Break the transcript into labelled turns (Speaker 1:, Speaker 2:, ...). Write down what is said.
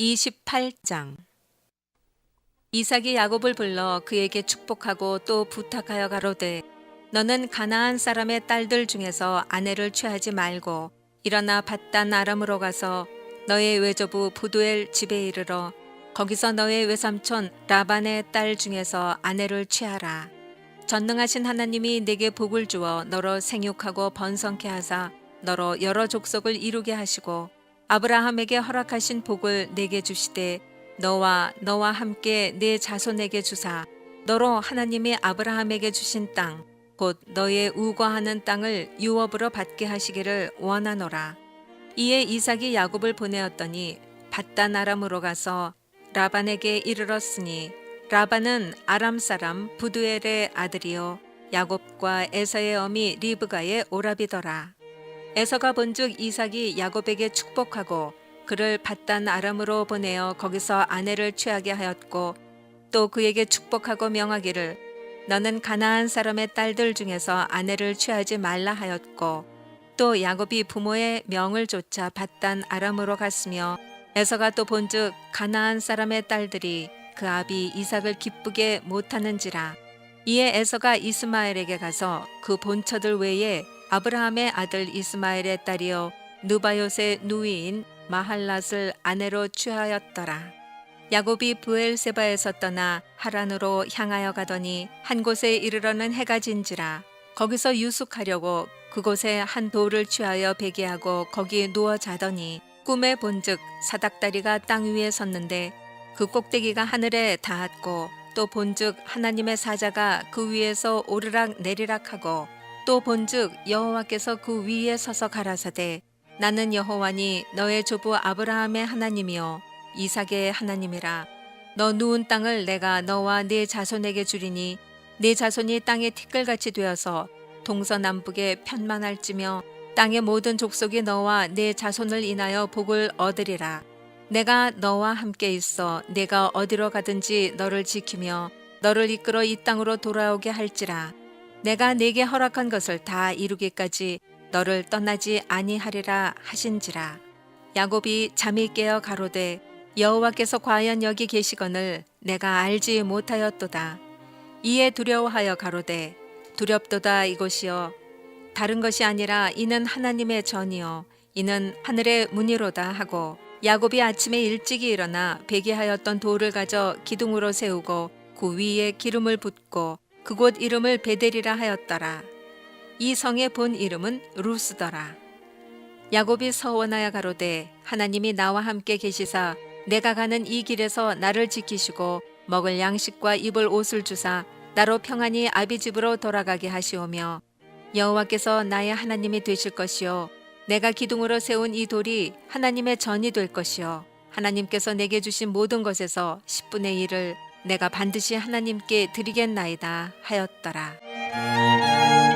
Speaker 1: 28장 이삭이 야곱을 불러 그에게 축복하고 또 부탁하여 가로되 너는 가나안 사람의 딸들 중에서 아내를 취하지 말고 일어나 바단 아람으로 가서 너의 외조부 부두엘 집에 이르러 거기서 너의 외삼촌 라반의 딸 중에서 아내를 취하라. 전능하신 하나님이 내게 복을 주어 너로 생육하고 번성케 하사 너로 여러 족속을 이루게 하시고 아브라함에게 허락하신 복을 내게 주시되 너와 너와 함께 내 자손에게 주사 너로 하나님이 아브라함에게 주신 땅 곧 너의 우거하는 땅을 유업으로 받게 하시기를 원하노라. 이에 이삭이 야곱을 보내었더니 바단 아람으로 가서 라반에게 이르렀으니 라반은 아람 사람 부두엘의 아들이요 야곱과 에서의 어미 리브가의 오라비더라. 에서가 본즉 이삭이 야곱에게 축복하고 그를 바단 아람으로 보내어 거기서 아내를 취하게 하였고 또 그에게 축복하고 명하기를 너는 가나안 사람의 딸들 중에서 아내를 취하지 말라 하였고 또 야곱이 부모의 명을 쫓아 바단 아람으로 갔으며 에서가 또 본즉 가나안 사람의 딸들이 그 아비 이삭을 기쁘게 못하는지라 이에 에서가 이스마엘에게 가서 그 본처들 외에 아브라함의 아들 이스마엘의 딸이요 누바요의 누이인 마할랏을 아내로 취하였더라. 야곱이 부엘세바에서 떠나 하란으로 향하여 가더니 한 곳에 이르러는 해가 진지라 거기서 유숙하려고 그곳에 한 돌을 취하여 베개하고 거기 누워 자더니 꿈에 본즉 사닥다리가 땅 위에 섰는데 그 꼭대기가 하늘에 닿았고 또 본즉 하나님의 사자가 그 위에서 오르락 내리락 하고 또 본즉 여호와께서 그 위에 서서 가라사대 나는 여호와니 너의 조부 아브라함의 하나님이요 이삭의 하나님이라. 너 누운 땅을 내가 너와 네 자손에게 주리니 네 자손이 땅의 티끌같이 되어서 동서남북에 편만할지며 땅의 모든 족속이 너와 네 자손을 인하여 복을 얻으리라. 내가 너와 함께 있어 내가 어디로 가든지 너를 지키며 너를 이끌어 이 땅으로 돌아오게 할지라 내가 네게 허락한 것을 다 이루기까지 너를 떠나지 아니하리라 하신지라. 야곱이 잠이 깨어 가로되 여호와께서 과연 여기 계시거늘 내가 알지 못하였도다. 이에 두려워하여 가로되 두렵도다 이곳이여 다른 것이 아니라 이는 하나님의 전이요. 이는 하늘의 문이로다 하고 야곱이 아침에 일찍이 일어나 베개하였던 돌을 가져 기둥으로 세우고 그 위에 기름을 붓고 그곳 이름을 베델이라 하였더라. 이 성의 본 이름은 루스더라. 야곱이 서원하여 가로되 하나님이 나와 함께 계시사 내가 가는 이 길에서 나를 지키시고 먹을 양식과 입을 옷을 주사 나로 평안히 아비 집으로 돌아가게 하시오며 여호와께서 나의 하나님이 되실 것이요 내가 기둥으로 세운 이 돌이 하나님의 전이 될 것이요 하나님께서 내게 주신 모든 것에서 10분의 1을 내가 반드시 하나님께 드리겠나이다 하였더라.